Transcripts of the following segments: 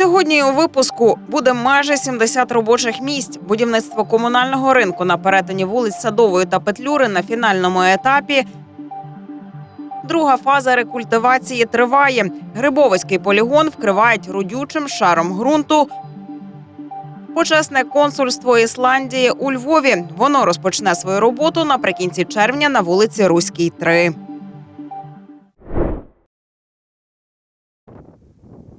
Сьогодні у випуску буде майже 70 робочих місць. Будівництво комунального ринку на перетині вулиць Садової та Петлюри на фінальному етапі. Друга фаза рекультивації триває. Грибовицький полігон вкривають родючим шаром ґрунту. Почесне консульство Ісландії у Львові. Воно розпочне свою роботу наприкінці червня на вулиці Руській 3.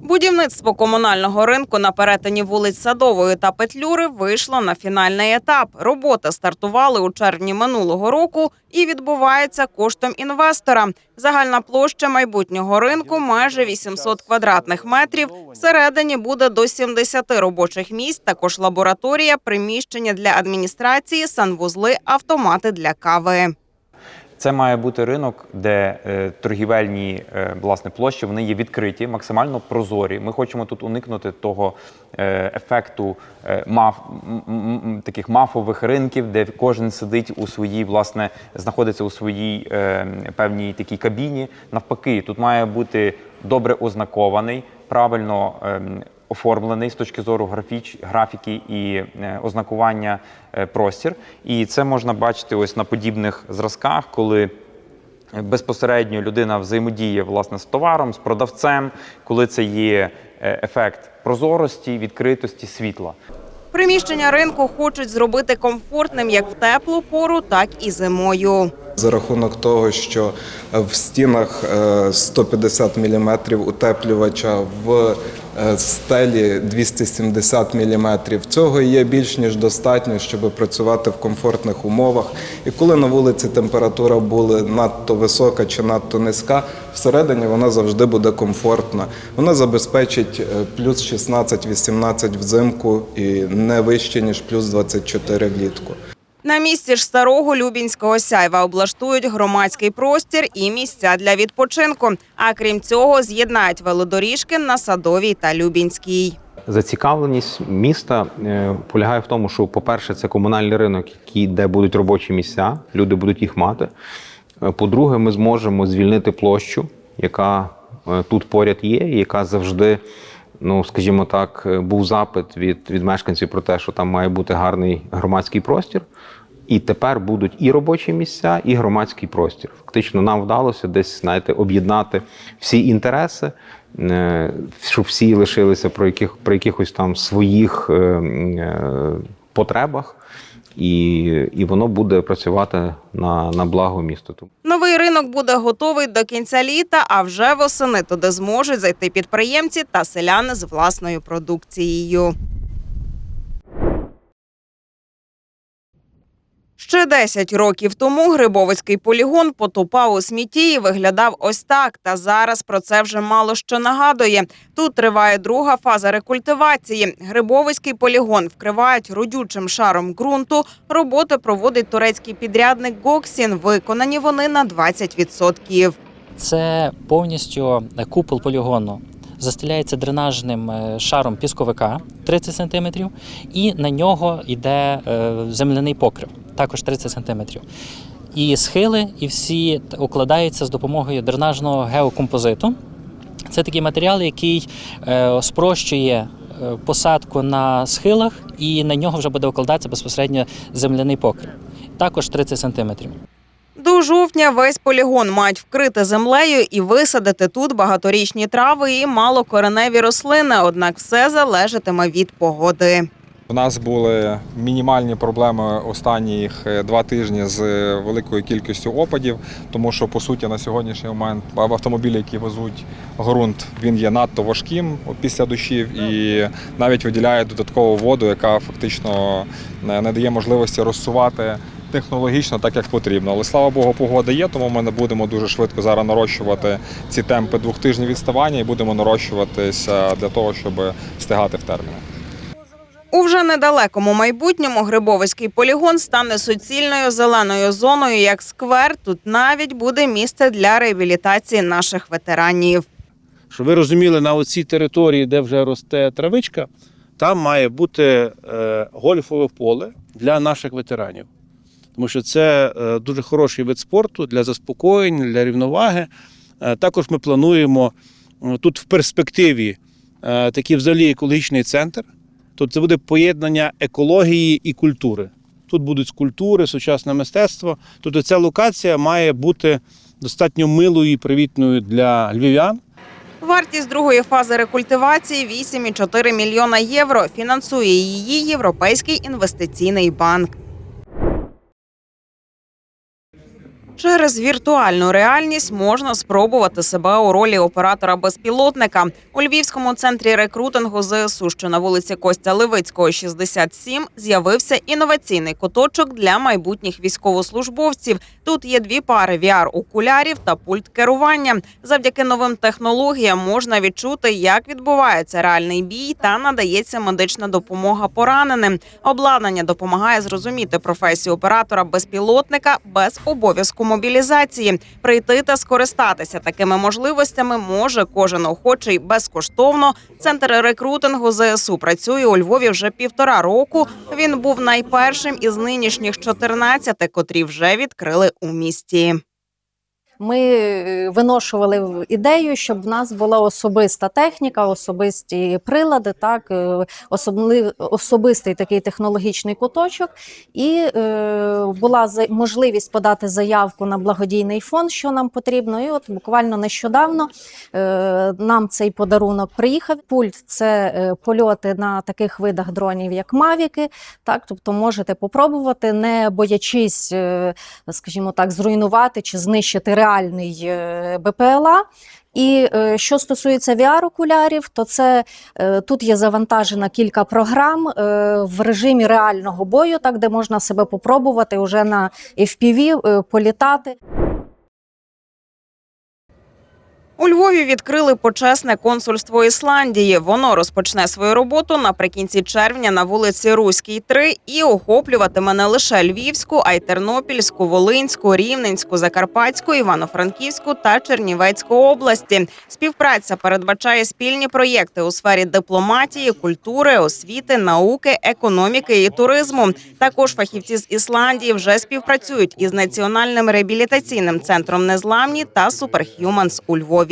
Будівництво комунального ринку на перетині вулиць Садової та Петлюри вийшло на фінальний етап. Роботи стартували у червні минулого року і відбувається коштом інвестора. Загальна площа майбутнього ринку майже 800 квадратних метрів. Всередині буде до 70 робочих місць. Також лабораторія, приміщення для адміністрації, санвузли, автомати для кави. Це має бути ринок, де е, торгівельні е, власне площі вони є відкриті, максимально прозорі. Ми хочемо тут уникнути того е, ефекту маф, таких мафових ринків, де кожен сидить у своїй, власне, знаходиться у своїй певній такій кабіні. Навпаки, тут має бути добре ознакований, правильно. ем, Оформлений з точки зору графіч, графіки і е, ознакування е, простір. І це можна бачити ось на подібних зразках, коли безпосередньо людина взаємодіє власне з товаром, з продавцем, коли це є е, ефект прозорості, відкритості, світла. Приміщення ринку хочуть зробити комфортним як в теплу пору, так і зимою. За рахунок того, що в стінах е, 150 мм утеплювача, в е, стелі 270 мм, цього є більш ніж достатньо, щоб працювати в комфортних умовах. І коли на вулиці температура буде надто висока чи надто низька, всередині вона завжди буде комфортна. Вона забезпечить е, плюс 16-18 взимку і не вище ніж плюс 24 влітку. На місці ж старого Любінського сяйва облаштують громадський простір і місця для відпочинку. А крім цього, з'єднають велодоріжки на садовій та Любінській. Зацікавленість міста е, полягає в тому, що, по-перше, це комунальний ринок, який, де будуть робочі місця, люди будуть їх мати. Е, По-друге, ми зможемо звільнити площу, яка е, тут поряд є, яка завжди, ну скажімо так, е, був запит від, від мешканців про те, що там має бути гарний громадський простір. І тепер будуть і робочі місця, і громадський простір. Фактично, нам вдалося десь знаєте, об'єднати всі інтереси, е, щоб всі лишилися про яких при якихось там своїх е, потребах, і, і воно буде працювати на, на благо міста. Новий ринок буде готовий до кінця літа, а вже восени туди зможуть зайти підприємці та селяни з власною продукцією. Ще 10 років тому Грибовицький полігон потопав у смітті і виглядав ось так. Та зараз про це вже мало що нагадує. Тут триває друга фаза рекультивації. Грибовицький полігон вкривають родючим шаром ґрунту. Роботи проводить турецький підрядник Гоксін. Виконані вони на 20%. Це повністю купол полігону. Застеляється дренажним е, шаром пісковика 30 см, і на нього йде е, земляний покрив, також 30 см. І схили, і всі укладаються з допомогою дренажного геокомпозиту. Це такий матеріал, який е, спрощує е, посадку на схилах, і на нього вже буде укладатися безпосередньо земляний покрив. Також 30 см. До жовтня весь полігон мають вкрити землею і висадити тут багаторічні трави і малокореневі рослини. Однак все залежатиме від погоди. У нас були мінімальні проблеми останніх е, два тижні з великою кількістю опадів, тому що по суті на сьогоднішній момент автомобілі, які везуть ґрунт, він є надто важким після дощів і навіть виділяє додаткову воду, яка фактично не не дає можливості розсувати. Технологічно так як потрібно, але слава Богу, погода є, тому ми не будемо дуже швидко зараз нарощувати ці темпи двох тижнів відставання і будемо нарощуватися для того, щоб встигати в терміни. У вже недалекому майбутньому Грибовицький полігон стане суцільною зеленою зоною, як сквер. Тут навіть буде місце для реабілітації наших ветеранів. Щоб ви розуміли, на оцій території, де вже росте травичка, там має бути е, гольфове поле для наших ветеранів. Тому що це е, дуже хороший вид спорту для заспокоєння, для рівноваги. Е, також ми плануємо тут в перспективі такий взагалі екологічний центр. Тобто це буде поєднання екології і культури. Тут будуть скульптури, сучасне мистецтво. Тобто ця локація має бути достатньо милою і привітною для львів'ян. Вартість другої фази рекультивації 8,4 мільйона євро. Фінансує її Європейський інвестиційний банк. Через віртуальну реальність можна спробувати себе у ролі оператора безпілотника у львівському центрі рекрутингу ЗСУ, що на вулиці Костя Левицького, 67, з'явився інноваційний куточок для майбутніх військовослужбовців. Тут є дві пари VR-окулярів та пульт керування. Завдяки новим технологіям можна відчути, як відбувається реальний бій та надається медична допомога пораненим. Обладнання допомагає зрозуміти професію оператора безпілотника без обов'язку мобілізації. Прийти та скористатися такими можливостями може кожен охочий безкоштовно. Центр рекрутингу ЗСУ працює у Львові вже півтора року. Він був найпершим із нинішніх 14, котрі вже відкрили у місті. Ми е, виношували ідею, щоб в нас була особиста техніка, особисті прилади, так е, особлив, особистий такий технологічний куточок, і е, була можливість подати заявку на благодійний фонд, що нам потрібно. І от буквально нещодавно е, нам цей подарунок приїхав. Пульт це е, польоти на таких видах дронів, як мавіки. Так, тобто можете попробувати, не боячись, скажімо так, зруйнувати чи знищити реальний е, БПЛА. І е, що стосується VR-окулярів, то це е, тут є завантажено кілька програм в режимі реального бою, так де можна себе попробувати вже на FPV політати. У Львові відкрили почесне консульство Ісландії. Воно розпочне свою роботу наприкінці червня на вулиці Руській, 3 і охоплюватиме не лише Львівську, а й Тернопільську, Волинську, Рівненську, Закарпатську, Івано-Франківську та Чернівецьку області. Співпраця передбачає спільні проєкти у сфері дипломатії, культури, освіти, науки, економіки і туризму. Також фахівці з Ісландії вже співпрацюють із національним реабілітаційним центром Незламні та Суперх'юманс у Львові.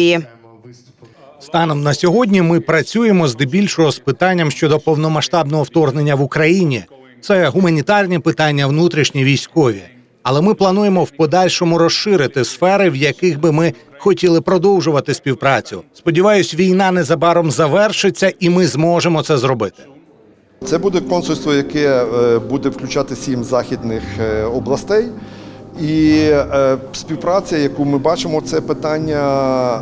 Станом на сьогодні ми працюємо здебільшого з питанням щодо повномасштабного вторгнення в Україні. Це гуманітарні питання, внутрішні військові. Але ми плануємо в подальшому розширити сфери, в яких би ми хотіли продовжувати співпрацю. Сподіваюсь, війна незабаром завершиться, і ми зможемо це зробити. Це буде консульство, яке е, буде включати сім західних е, областей. І е, співпраця, яку ми бачимо, це питання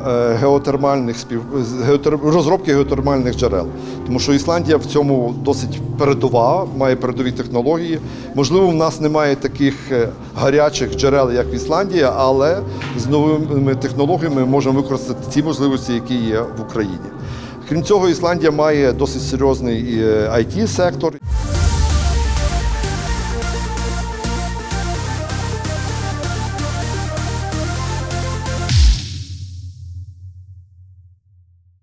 е, геотермальних спів... геотер... розробки геотермальних джерел. Тому що Ісландія в цьому досить передова, має передові технології. Можливо, в нас немає таких е, гарячих джерел, як в Ісландії, але з новими технологіями ми можемо використати ті можливості, які є в Україні. Крім цього, Ісландія має досить серйозний it сектор